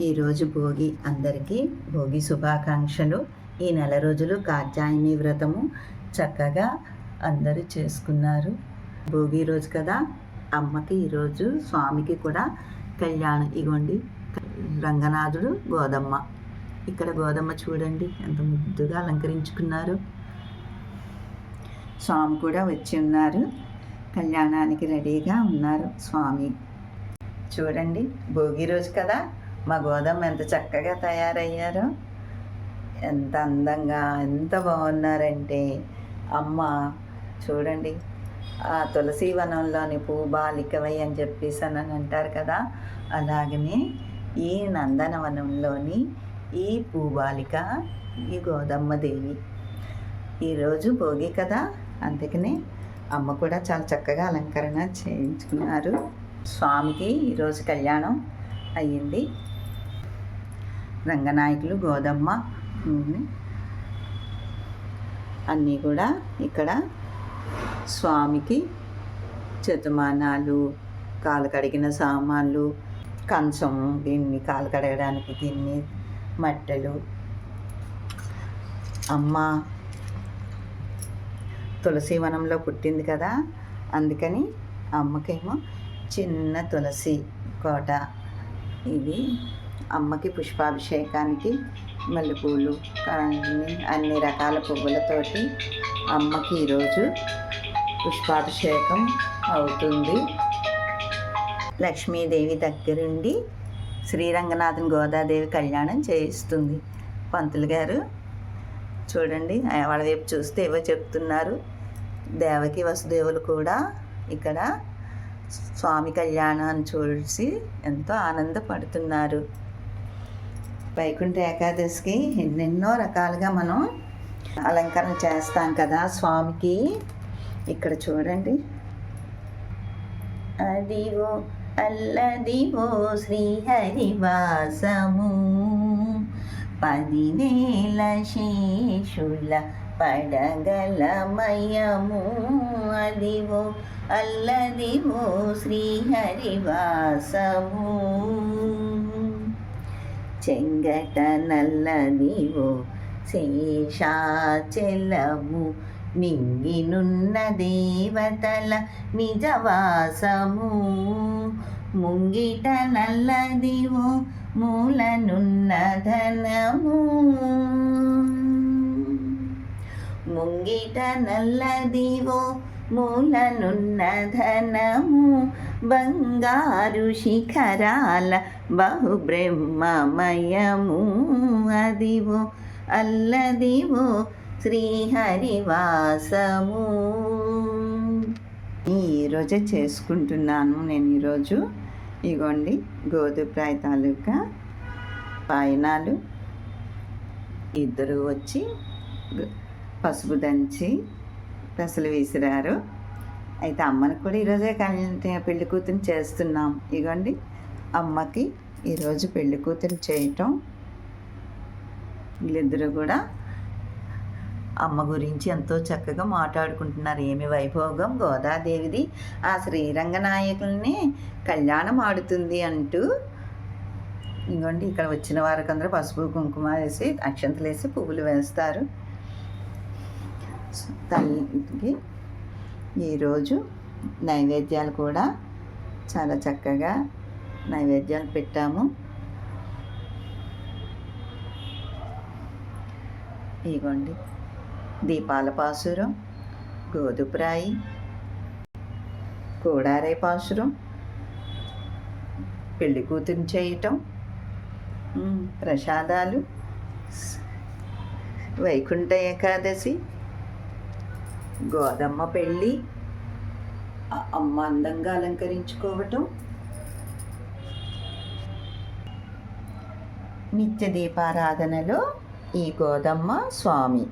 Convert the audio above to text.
ఈరోజు భోగి అందరికీ భోగి శుభాకాంక్షలు. ఈ నెల రోజులు కాత్యాయని వ్రతము చక్కగా అందరూ చేసుకున్నారు. భోగి రోజు కదా అమ్మకి ఈరోజు స్వామికి కూడా కళ్యాణం. ఇగోండి రంగనాథుడు గోదమ్మ. ఇక్కడ గోదమ్మ చూడండి ఎంత ముద్దుగా అలంకరించుకున్నారు. స్వామి కూడా వచ్చి ఉన్నారు. కళ్యాణానికి రెడీగా ఉన్నారు స్వామి. చూడండి భోగి రోజు కదా మా గోదమ్మ ఎంత చక్కగా తయారయ్యారో ఎంత అందంగా ఎంత బాగున్నారంటే. అమ్మ చూడండి ఆ తులసి వనంలోని పువ్వు బాలికవై అని చెప్పేసి అని అంటారు కదా. అలాగనే ఈ నందనవనంలోని ఈ పూబాలిక ఈ గోదమ్మ దేవి. ఈరోజు భోగి కదా అందుకనే అమ్మ కూడా చాలా చక్కగా అలంకరణ చేయించుకున్నారు. స్వామికి ఈరోజు కళ్యాణం అయ్యింది. రంగనాయకులు గోదమ్మ అన్నీ కూడా ఇక్కడ స్వామికి చతుమానాలు కాలు కడిగిన సామాన్లు కంచం దీన్ని కాలు కడగడానికి దీన్ని మట్టెలు. అమ్మ తులసి వనంలో పుట్టింది కదా అందుకని అమ్మకేమో చిన్న తులసి కోట. ఇది అమ్మకి పుష్పాభిషేకానికి మల్లెపూలు అన్ని అన్ని రకాల పువ్వులతోటి అమ్మకి ఈరోజు పుష్పాభిషేకం అవుతుంది. లక్ష్మీదేవి దగ్గరుండి శ్రీరంగనాథన్ గోదాదేవి కళ్యాణం చేయిస్తుంది. పంతులు గారు చూడండి వాళ్ళ వైపు చూస్తే ఏవో చెప్తున్నారు. దేవకి వసుదేవులు కూడా ఇక్కడ స్వామి కళ్యాణాన్ని చూసి ఎంతో ఆనందపడుతున్నారు. వైకుంఠ ఏకాదశికి ఎన్నెన్నో రకాలుగా మనం అలంకరణ చేస్తాం కదా స్వామికి. ఇక్కడ చూడండి. అదివో అల్లదివో శ్రీహరివాసము. పదివేల శేషుల పడగలమయము అదివో అల్లదివో శ్రీహరివాసము. చెంగట నల్లదివో శేషాచలము నింగినున్న దేవతల నిజవాసము. ముంగిట నల్లదివో మూలనున్న ధనము ముంగిట నల్లదివో మూలనున్న ధనము బంగారు శిఖరాల బహుబ్రహ్మమయము. అదివో అల్లదివో శ్రీహరివాసము. ఈరోజే చేసుకుంటున్నాను నేను ఈరోజు. ఇగోండి గోధుప్రాయ తాలూకా పాయనాలు. ఇద్దరు వచ్చి పసుపు దంచి పెసలు విసిరారు. అయితే అమ్మని కూడా ఈరోజే కళ్యాణ పెళ్ళి కూతురు చేస్తున్నాం. ఇగోండి అమ్మకి ఈరోజు పెళ్ళి కూతురు చేయటం. వీళ్ళిద్దరూ కూడా అమ్మ గురించి ఎంతో చక్కగా మాట్లాడుకుంటున్నారు. ఏమి వైభోగం గోదాదేవిది. ఆ శ్రీరంగనాయకుల్ని కళ్యాణం ఆడుతుంది అంటూ ఇంకోండి ఇక్కడ వచ్చిన వారికందరూ పసుపు కుంకుమ వేసి అక్షంతలు వేసి పువ్వులు వేస్తారు. తల్లికి ఈరోజు నైవేద్యాలు కూడా చాలా చక్కగా నైవేద్యాలు పెట్టాము. ఇగోండి దీపాల పాసురం గోధుప్రాయి కోడారే పాసురం పెళ్ళి కూతురు చేయటం ప్రసాదాలు వైకుంఠ ఏకాదశి గోదమ్మ పెళ్ళి అమ్మ అందంగా అలంకరించుకోవటం నిత్య దీపారాధనలో ఈ గోదమ్మ స్వామి.